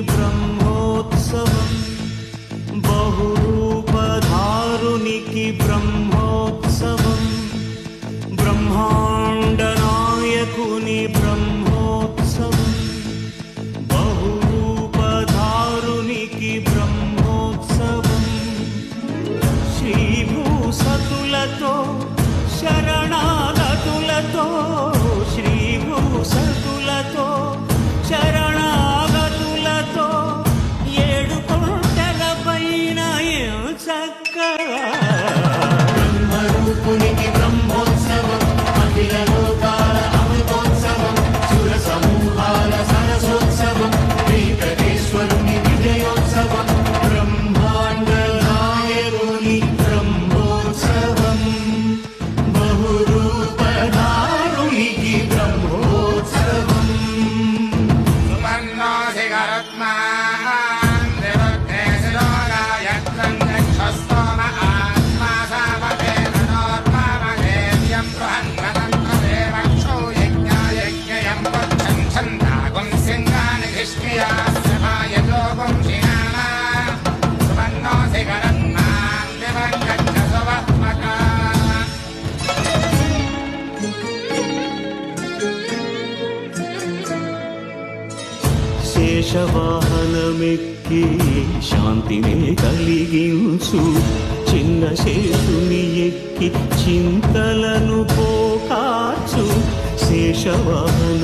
బ్రహ్మోత్సవం. బహురూపధారునికి బ్రహ్మోత్సవం. బ్రహ్మాండనాయకుని బ్రహ్మోత్సవం. బహురూపధారునికి బ్రహ్మోత్సవం. శ్రీభూసతులతో శరణాగతులతో శ్రీభూసతులతో శేషవాహనమెక్కి శాంతిని కలిగించు. చిన్న శేషుని ఎక్కి చింతలను పోకాచు శేషవాహన